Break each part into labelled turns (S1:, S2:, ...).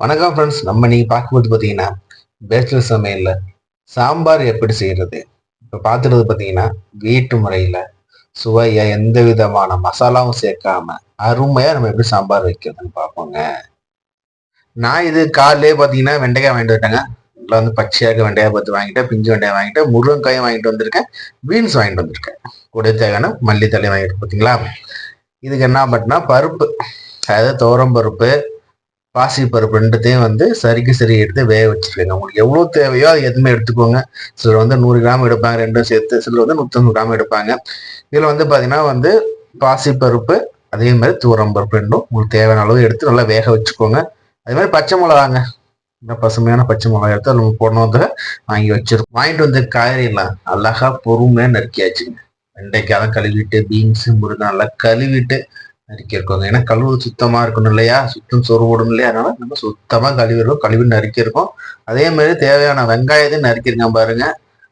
S1: வணக்கம் ஃப்ரெண்ட்ஸ் நம்ம நீங்க பார்க்கும்போது பார்த்தீங்கன்னா பேச்சுலர் சமையலில் சாம்பார் எப்படி செய்யறது? இப்போ பார்த்துறது பார்த்தீங்கன்னா வீட்டு முறையில் சுவையாக எந்த விதமான மசாலாவும் சேர்க்காம அருமையாக நம்ம எப்படி சாம்பார் வைக்கிறதுன்னு பார்ப்போங்க. நான் இது காலையிலே பார்த்தீங்கன்னா வெண்டைக்காய் வாங்கிட்டு வந்துட்டேங்க. இல்லை வந்து பச்சையாக வெண்டைக்காய் பார்த்து வாங்கிட்டேன் பிஞ்சு வெண்டைக்காய் வாங்கிட்டேன் முருங்கைக்காயும் வாங்கிட்டு வந்திருக்கேன் பீன்ஸ் வாங்கிட்டு வந்திருக்கேன். கூட தேவையான மல்லித்தலை வாங்கிட்டு பார்த்தீங்களா இதுக்கு என்ன பண்ணால் பருப்பு அதாவது துவரம் பருப்பு பாசி பருப்பு ரெண்டுத்தையும் வந்து சரிக்கு சரி எடுத்து வேக வச்சுருக்கேங்க. உங்களுக்கு எவ்வளோ தேவையோ அது எதுவுமே எடுத்துக்கோங்க. சிலர் வந்து நூறு கிராம் எடுப்பாங்க ரெண்டும் சேர்த்து. சிலர் வந்து நூற்றம்பது கிராம் எடுப்பாங்க. இதில் வந்து பார்த்தீங்கன்னா வந்து பாசி பருப்பு அதே மாதிரி தூரம் பருப்பு ரெண்டும் உங்களுக்கு தேவையான அளவு எடுத்து நல்லா வேக வச்சுக்கோங்க. அதே மாதிரி பச்சை மிளகாங்க. இந்த பசுமையான பச்சை மிளகா எடுத்து நம்ம போடணும். வந்து வாங்கி வச்சிருக்கோம். வாங்கிட்டு வந்து காய்கறிலாம் அழகா பொறுமையாக நறுக்கியாச்சுங்க. வெண்டைக்காய் கழுவிட்டு பீன்ஸு முருங்கை நல்லா கழுவிட்டு நறுக்கியிருக்கோங்க ஏன்னா கழுவு சுத்தமா இருக்கணும் இல்லையா? சுத்தம் சோறு ஓடும் இல்லையா? அதனால நம்ம சுத்தமா கழுவிடுவோம் கழுவி நறுக்கியிருக்கோம். அதே மாதிரி தேவையான வெங்காயத்தையும் நறுக்கிருங்க பாருங்க.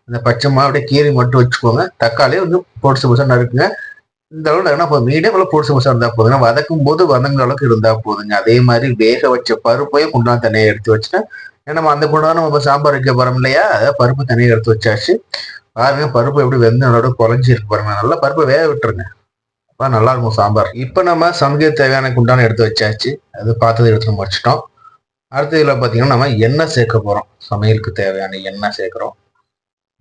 S1: அந்த பச்சை மிளகா அப்படியே கீரி மட்டும் வச்சுக்கோங்க. தக்காளி வந்து பொடிசு பொடிசா நறுக்குங்க. இந்த அளவு நறுக்கினா போதும். மீடியம் அளவு பொடிசு பொடிசா இருந்தா போதுங்க வதக்கும் போது வதங்குற அளவுக்கு இருந்தா போதுங்க. அதே மாதிரி வேக வச்ச பருப்பையும் குண்டான் தனியாக எடுத்து வச்சுட்டேன். ஏன்னா நம்ம அந்த குண்டான நம்ம சாம்பார் வைக்க போறோம் இல்லையா? அதை பருப்பு தனியாக எடுத்து வச்சாச்சு. பாருங்க பருப்பு எப்படி வெந்த அதோட குழஞ்சி இருக்கு பாருங்க. நல்லா பருப்பை வேக விட்டுருங்க. அப்போ நல்லா இருக்கும் சாம்பார். இப்போ நம்ம சமைக்க தேவையான குண்டான எடுத்து வச்சாச்சு. அது பார்த்தது எடுத்து நம்ம வச்சுட்டோம் அடுத்த இதில் பார்த்தீங்கன்னா நம்ம எண்ணெய் சேர்க்க போகிறோம் சமையலுக்கு தேவையான எண்ணெய் சேர்க்குறோம்.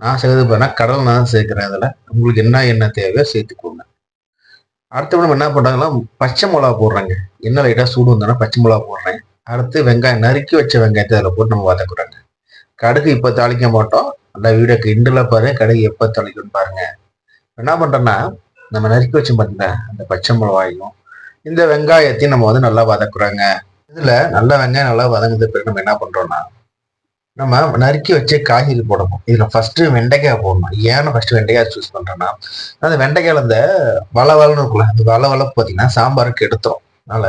S1: நான் சேர்த்து பார்த்தா கடல் நான் சேர்க்குறேன் அதில் உங்களுக்கு என்ன எண்ணெய் தேவையோ சேர்த்துக்கோங்க அடுத்து நம்ம என்ன பண்ணுறாங்கன்னா பச்சை மிளகா போடுறாங்க. எண்ணெய் லைட்டாக சூடு வந்தோன்னா பச்சை மிளகா போடுறேன். அடுத்து வெங்காயம் நறுக்கி வச்ச வெங்காயத்தை அதில் போட்டு நம்ம வதக்குறாங்க. கடுகு இப்போ தாளிக்க மாட்டோம். அந்த வீடியோக்கு இண்டில் பாருங்க கடுகு எப்போ தாளிக்கும்னு பாருங்க. என்ன பண்ணுறேன்னா நம்ம நறுக்கி வச்சு பார்த்தீங்களா அந்த பச்சை மிளகாயும் இந்த வெங்காயத்தையும் நம்ம வந்து நல்லா வதக்குறாங்க. இதில் நல்ல வெங்காயம் நல்லா வதங்குது பிறகு நம்ம என்ன பண்ணுறோன்னா நம்ம நறுக்கி வச்சு காய்கறி போடணும். இதில் ஃபஸ்ட்டு வெண்டைக்காய் போடணும். ஏன்னு ஃபஸ்ட்டு வெண்டைக்காய் சூஸ் பண்ணுறோன்னா அந்த வெண்டைக்காயில் அந்த வலை வளவலன்னு இருக்குல்ல அந்த வளவளப்பு பார்த்தீங்கன்னா சாம்பாருக்கு எடுத்துரும். அதனால்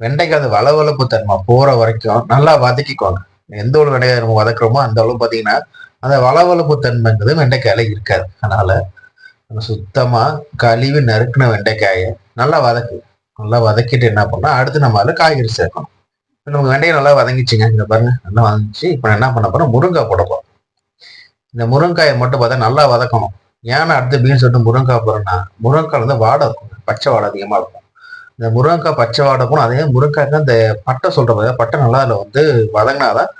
S1: வெண்டைக்காய் அந்த வளவளப்பு தன்மை போகிற வரைக்கும் நல்லா வதக்கிக்கோங்க. எந்த ஒரு வெண்டைக்காய் நம்ம வதக்குறோமோ அந்த அளவு பார்த்தீங்கன்னா அந்த வளவளப்பு தன்மைங்கிறது வெண்டைக்காயில இருக்காது. அதனால சுத்தமாக சுத்தமா கழுவி நறுக்கின வெண்டைக்காயை நல்லா வதக்கு. நல்லா வதக்கிட்டு என்ன பண்ணா அடுத்து நம்ம அதில் காய்கறி சேர்க்கணும். இப்போ நமக்கு வெண்டையை நல்லா வதங்கிச்சுங்க இங்கே பாருங்க நல்லா வதங்கிச்சு இப்போ என்ன பண்ண போகிறோம் முருங்காய் போடப்போம் இந்த முருங்காயை மட்டும் பார்த்தா நல்லா வதக்கணும். ஏன்னா அடுத்து பீன்ஸ் விட்டு முருங்காய் போறேன்னா முருங்காய் வந்து வாடை இருக்கும். பச்சை வாடை அதிகமா இருக்கும். இந்த முருங்காய் பச்சை வாடை போகணும் அதே முருங்காய்க்கு அந்த பட்டை சொல்ற மாதிரி பட்டை நல்லா அதில் வந்து வதங்கினாதான்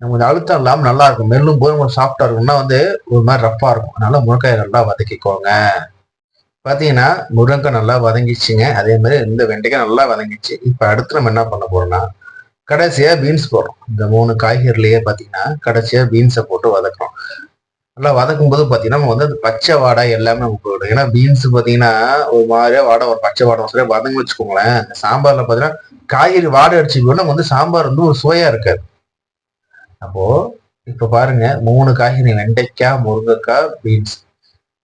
S1: நமக்கு கொஞ்சம் அழுத்தம் இல்லாமல் நல்லா இருக்கும். மெல்லும் போது கொஞ்சம் சாஃப்டாக இருக்கும்னா வந்து ஒரு மாதிரி ரஃப்பாக இருக்கும். அதனால முருங்காயை நல்லா வதக்கிக்கோங்க. பார்த்தீங்கன்னா முருங்கை நல்லா வதங்கிச்சுங்க அதே மாதிரி இந்த வெண்டைக்காய் நல்லா வதங்கிச்சு இப்போ அடுத்து நம்ம என்ன பண்ண போறோம்னா கடைசியாக பீன்ஸ் போடுறோம். இந்த மூணு காய்கறிலேயே பார்த்தீங்கன்னா கடைசியாக பீன்ஸை போட்டு வதக்குறோம். நல்லா வதக்கும் போது பார்த்தீங்கன்னா நம்ம வந்து அந்த பச்சை வாடை எல்லாமே நமக்கு போயிடும் ஏன்னா பீன்ஸ் பார்த்தீங்கன்னா ஒரு மாதிரியா வாடை ஒரு பச்சை வாடை சரியா வதங்க வச்சுக்கோங்களேன். அந்த சாம்பாரில் பார்த்தீங்கன்னா காய்கறி வாடை அடிச்சு போனால் நம்ம வந்து சாம்பார் வந்து ஒரு சுவையாக இருக்காது. அப்போ இப்ப பாருங்க மூணு காய்கறி வெண்டைக்காய் முருங்கைக்காய் பீன்ஸ்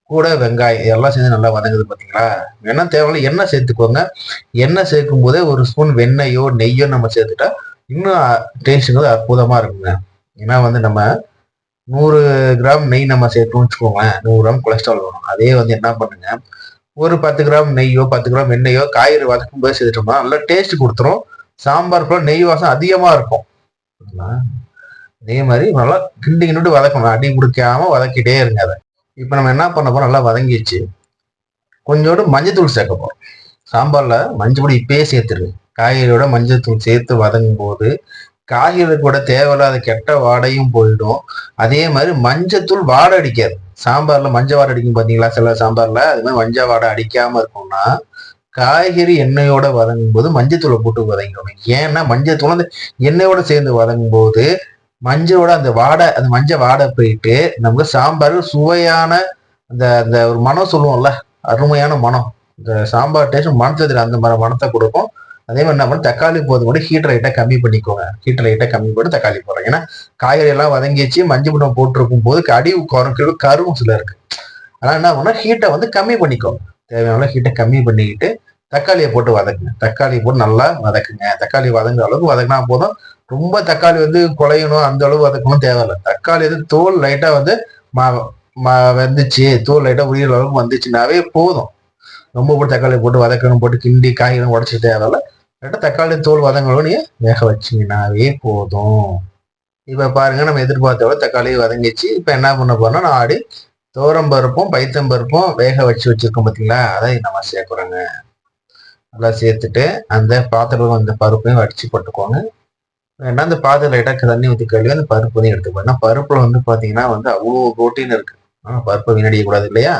S1: கூட வெங்காயம் இதெல்லாம் சேர்ந்து நல்லா வதங்குது பாத்தீங்களா? எண்ணெய் தேவையில்ல எண்ணெய் சேர்த்துக்கோங்க. எண்ணெய் சேர்க்கும் போதே ஒரு ஸ்பூன் வெண்ணெயோ நெய்யோ நம்ம சேர்த்துட்டா இன்னும் டேஸ்ட்டுங்கிறது அற்புதமா இருக்குங்க. ஏன்னா வந்து நம்ம நூறு கிராம் நெய் நம்ம சேர்த்தோம்னு வச்சுக்கோங்களேன் நூறு கிராம் கொலஸ்ட்ரால் வரும். அதே வந்து என்ன பண்ணுங்க ஒரு பத்து கிராம் நெய்யோ பத்து கிராம் வெண்ணையோ காய்கறி வதக்கும் போது சேர்த்துட்டோம்னா நல்லா டேஸ்ட் கொடுத்துரும். சாம்பார் கூட நெய் வாசம் அதிகமா இருக்கும். அதே மாதிரி நல்லா கிண்டி கிண்டு வதக்கணும். அடி பிடிக்காம வதக்கிட்டே இருங்க அதை. இப்போ நம்ம என்ன பண்ண போறோம்? நல்லா வதங்கிடுச்சு. கொஞ்சோடு மஞ்சத்தூள் சேர்க்க போறோம். சாம்பாரில் மஞ்சள் பொடி இப்பயே சேர்த்துரு. காய்கறியோட மஞ்சத்தூள் சேர்த்து வதங்கும் போது காய்கறி கூட தேவையில்லாத கெட்ட வாடையும் போயிடும். அதே மாதிரி மஞ்சத்தூள் வாடை அடிக்காது. சாம்பாரில் மஞ்சள் வாடை அடிக்கும் பார்த்தீங்களா சில சாம்பாரில் அது மாதிரி மஞ்சள் வாடை அடிக்காம இருக்கும்னா காய்கறி எண்ணெயோட வதங்கும் போது மஞ்சத்தூளை போட்டு வதங்கணும் ஏன்னா மஞ்சத்தூள் அந்த எண்ணெயோட சேர்ந்து வதங்கும் போது மஞ்சளோட அந்த வாடை அந்த மஞ்சள் வாடை போயிட்டு நமக்கு சாம்பார் சுவையான அந்த அந்த ஒரு மனம் சொல்லுவோம்ல அருமையான மனம் இந்த சாம்பார் டேஸ்ட் மனத்துல அந்த மாதிரி மனத்தை கொடுக்கும். அதே மாதிரி என்ன பண்ண தக்காளி போது கூட ஹீட் லைட்டை கம்மி பண்ணிக்கோங்க. ஹீட் லைட்டை கம்மி பண்ணி தக்காளி போடுறோம். ஏன்னா காய்கறி எல்லாம் வதங்கிச்சு மஞ்சள் படம் போட்டிருக்கும் போது அடி குறைக்கிறது கருவும் சில இருக்கு ஆனால் என்ன பண்ணா ஹீட்டை வந்து கம்மி பண்ணிக்கோங்க. தேவையான ஹீட்டை கம்மி பண்ணிக்கிட்டு தக்காளியை போட்டு வதக்குங்க. தக்காளியை போட்டு நல்லா வதக்குங்க. தக்காளி வதங்குற அளவுக்கு வதக்குனா போதும். ரொம்ப தக்காளி வந்து குழையணும் அந்த அளவு வதக்கணும் தேவையில்லை தக்காளி வந்து தோல் லைட்டா வந்து வந்துச்சு வெந்துச்சு. தோல் லைட்டா உயிர் அளவுக்கு வந்துச்சுனாவே போதும். ரொம்ப போட்டு தக்காளி போட்டு வதக்கணும் போட்டு கிண்டி காய்கறி உடச்சி தேவையில்ல லைட்டா தக்காளி தோல் வதங்கணும் நீங்கள் வேக வச்சீங்கன்னாவே போதும். இப்ப பாருங்க நம்ம எதிர்பார்த்தோட தக்காளி வதங்கிச்சு. இப்ப என்ன பண்ண போறோம்னா நான் ஆடி தோரம் பருப்பும் பைத்தம் பருப்பும் வேக வச்சு வச்சிருக்கோம் பார்த்தீங்களா அதை நம்ம சேர்க்குறோங்க. நல்லா சேர்த்துட்டு அந்த பாத்திரத்தில் அந்த பருப்பையும் வடிச்சு போட்டுக்கோங்க. வேணா அந்த பாத்திரம் லைட்டாக தண்ணி ஊற்றி கழுவி அந்த பருப்பு எடுத்துக்கோ ஏன்னா பருப்பில் வந்து பார்த்தீங்கன்னா வந்து அவ்வளோ ப்ரோட்டீன் இருக்கு. ஆனால் பருப்பை வீணடிக்கக்கூடாது இல்லையா?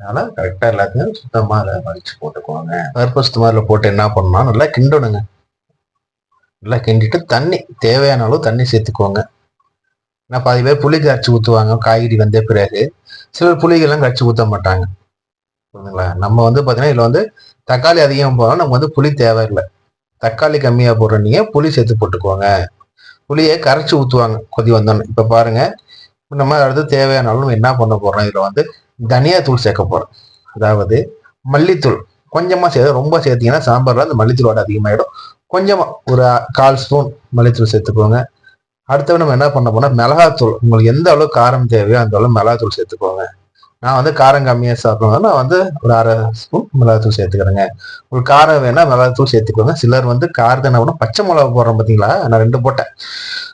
S1: அதனால கரெக்டாக எல்லாத்தையும் சுத்தமாக அதை வடிச்சு போட்டுக்கோங்க. பருப்பு சுத்தமாக போட்டு என்ன பண்ணணும் நல்லா கிண்டணுங்க. நல்லா கிண்டிட்டு தண்ணி தேவையான அளவு தண்ணி சேர்த்துக்கோங்க. ஏன்னா பாதி பேர் புளி கரைச்சி ஊற்றுவாங்க காய்கறி வந்த பிறகு சிலர் புளிகள்லாம் கரைச்சி ஊற்ற மாட்டாங்க. புரியுதுங்களா நம்ம வந்து பார்த்தீங்கன்னா இதில் வந்து தக்காளி அதிகமாக போனால் நமக்கு வந்து புளி தேவையில்லை. தக்காளி கம்மியாக போடுற நீங்கள் புளி சேர்த்து போட்டுக்கோங்க. புளியை கரைச்சி ஊற்றுவாங்க கொதி வந்தோன்னு. இப்போ பாருங்கள் நம்ம அடுத்து தேவையானாலும் என்ன பண்ண போகிறோம் இதில் வந்து தனியாத்தூள் சேர்க்க போகிறோம் அதாவது மல்லித்தூள். கொஞ்சமாக சேர்த்து ரொம்ப சேர்த்திங்கன்னா சாம்பாரில் அந்த மல்லித்தூளோட அதிகமாகிடும் கொஞ்சமாக ஒரு கால் ஸ்பூன் மல்லித்தூள் சேர்த்துக்கோங்க. அடுத்தவன் நம்ம என்ன பண்ண போனால் மிளகாத்தூள். உங்களுக்கு எந்த அளவுக்கு காரம் தேவையோ அந்த அளவு மிளகாத்தூள் சேர்த்துக்கோங்க. நான் வந்து காரம் கம்மியாக சாப்பிடுவேன் நான் வந்து ஒரு அரை ஸ்பூன் மிளகாத்தூள் சேர்த்துக்கிறேங்க. உங்களுக்கு காரம் வேணால் மிளகாத்தூள் சேர்த்துக்கோங்க. சிலர் வந்து காரத்தை என்ன பண்ண பச்சை மிளகா போடுறோம் பார்த்தீங்களா நான் ரெண்டு போட்டேன்.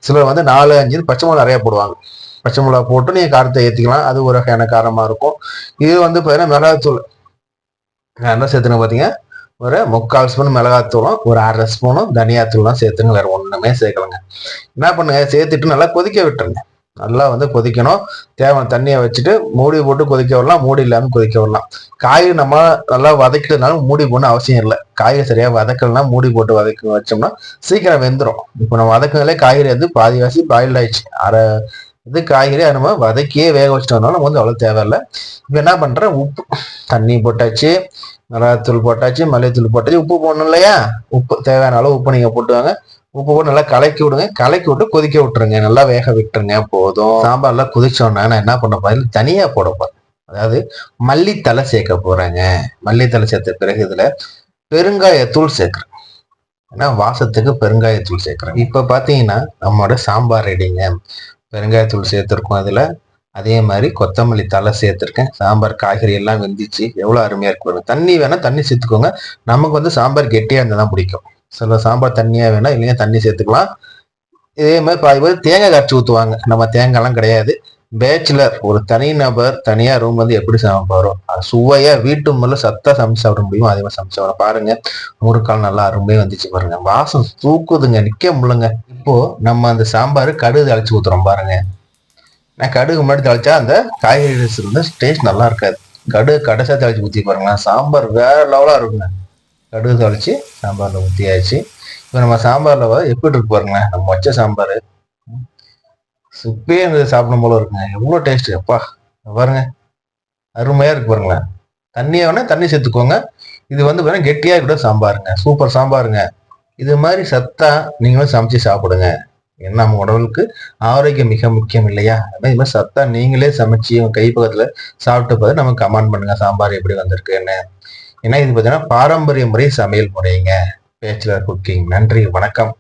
S1: சிலர் வந்து நாலு அஞ்சு பச்சை மிளகா நிறைய போடுவாங்க. பச்சை மிளகா போட்டு நீங்கள் காரத்தை ஏற்றிக்கலாம் அது ஒரு வகையான காரமாக இருக்கும். இது வந்து பார்த்தீங்கன்னா மிளகாத்தூள். நான் என்ன சேர்த்துக்கணும் பார்த்தீங்க ஒரு முக்கால் ஸ்பூன் மிளகாத்தூளும் ஒரு அரை ஸ்பூனும் தனியாத்தூளும் சேர்த்துங்க வேறு ஒன்றுமே சேர்க்கலங்க. என்ன பண்ணுங்க? சேர்த்துட்டு நல்லா கொதிக்க விட்டுருங்க. நல்லா வந்து கொதிக்கணும். தேவை தண்ணியை வச்சுட்டு மூடி போட்டு கொதிக்க வரலாம் மூடி இல்லாமல் கொதிக்க வரலாம் காய் நம்ம நல்லா வதக்கிட்டதுனாலும் மூடி போடணும் அவசியம் இல்லை. காயை சரியாக வதக்கலனா மூடி போட்டு வதக்க வச்சோம்னா சீக்கிரம் வெந்துடும் இப்போ நம்ம வதக்கினாலே காய்கறி வந்து பாதி வாசி பாயில் ஆயிடுச்சு. அரை இது காய்கறி நம்ம வதக்கியே வேக வச்சுட்டோம்னால நம்ம வந்து அவ்வளோ தேவையில்லை. இப்போ என்ன பண்ணுறேன் உப்பு தண்ணி போட்டாச்சு. மிளகாத்தூள் போட்டாச்சு. மல்லித்தூள் போட்டாச்சு. உப்பு போடணும் இல்லையா? உப்பு தேவையான அளவு உப்பு நீங்கள் போட்டுவாங்க உப்பு போட்டு நல்லா கலக்கி விடுங்க. கலக்கி விட்டு கொதிக்க விட்டுருங்க. நல்லா வேக விட்டுருங்க. போதும். சாம்பார்ல கொதிச்சோன்னா நான் என்ன பண்ண போறேன்? தனியா போட போறேன். அதாவது மல்லித்தலை சேர்க்க போறேங்க. மல்லித்தலை சேர்த்த பிறகு இதுல பெருங்காயத்தூள் சேர்க்குறேன். ஏன்னா வாசத்துக்கு பெருங்காயத்தூள் சேர்க்குறேன். இப்போ பார்த்தீங்கன்னா நம்மளோட சாம்பார் ரெடிங்க. பெருங்காயத்தூள் சேர்த்துருக்கோம் அதில். அதே மாதிரி கொத்தமல்லி தலை சேர்த்துருக்கேன். சாம்பார் காய்கறி எல்லாம் வெந்துச்சு. எவ்வளோ அருமையாக இருக்கு தண்ணி வேணால் தண்ணி சேர்த்துக்கோங்க. நமக்கு வந்து சாம்பார் கெட்டியாக இருந்தால் தான் பிடிக்கும். சில சாம்பார் தண்ணியாக வேணாம் இல்லைங்க தண்ணி சேர்த்துக்கலாம். இதே மாதிரி பாதி பேர் தேங்காய் கரைச்சி ஊற்றுவாங்க நம்ம தேங்காய்லாம் கிடையாது. பேச்சுலர் ஒரு தனி நபர் தனியாக ரூம் வந்து எப்படி சமைப்பாரோ சுவையாக வீட்டு முதல்ல சத்தாக சமைச்சு சாப்பிட முடியுமோ அதே மாதிரி சமைச்சு சாப்பிட பாருங்க முறுக்கால் நல்லா அருமையாக வந்துச்சு பாருங்க. வாசம் தூக்குதுங்க நிற்க முடியலங்க. இப்போ நம்ம அந்த சாம்பார் கடுகு அழைச்சி ஊற்றுறோம் பாருங்க. நான் கடுகு முன்னாடி தழைச்சா அந்த காய்கறி வந்து டேஸ்ட் நல்லா இருக்காது. கடுகு கடைசியாக தழைச்சி ஊற்றி பாருங்களேன். சாம்பார் வேற லெவலாக இருக்குங்க. கடுகு தொலைச்சி சாம்பாரில் ஊற்றியாச்சு இப்போ நம்ம சாம்பாரில் எப்படி இருக்கு பாருங்களேன் நம்ம வச்ச சாம்பார். சுப்பே இந்த சாப்பிடும் போல இருக்குங்க. எவ்வளோ டேஸ்ட் எப்பா பாருங்க. அருமையாக இருக்கு பாருங்களேன். தண்ணியை வேணா தண்ணி சேர்த்துக்கோங்க. இது வந்து வேணா கெட்டியாக கூட சாம்பாருங்க. சூப்பர் சாம்பாருங்க. இது மாதிரி சத்தா நீங்களும் சமைச்சு சாப்பிடுங்க. ஏன்னா நம்ம உடலுக்கு ஆரோக்கியம் மிக முக்கியம் இல்லையா? அது மாதிரி சத்தா நீங்களே சமைச்சு உங்க கைப்பக்கத்துல சாப்பிட்டு பார்த்து நம்ம கமெண்ட் பண்ணுங்க சாம்பார் எப்படி வந்திருக்குன்னு. ஏன்னா இது பார்த்தீங்கன்னா பாரம்பரிய முறை சமையல் முறைங்க. Bachelor cooking. நன்றி. வணக்கம்.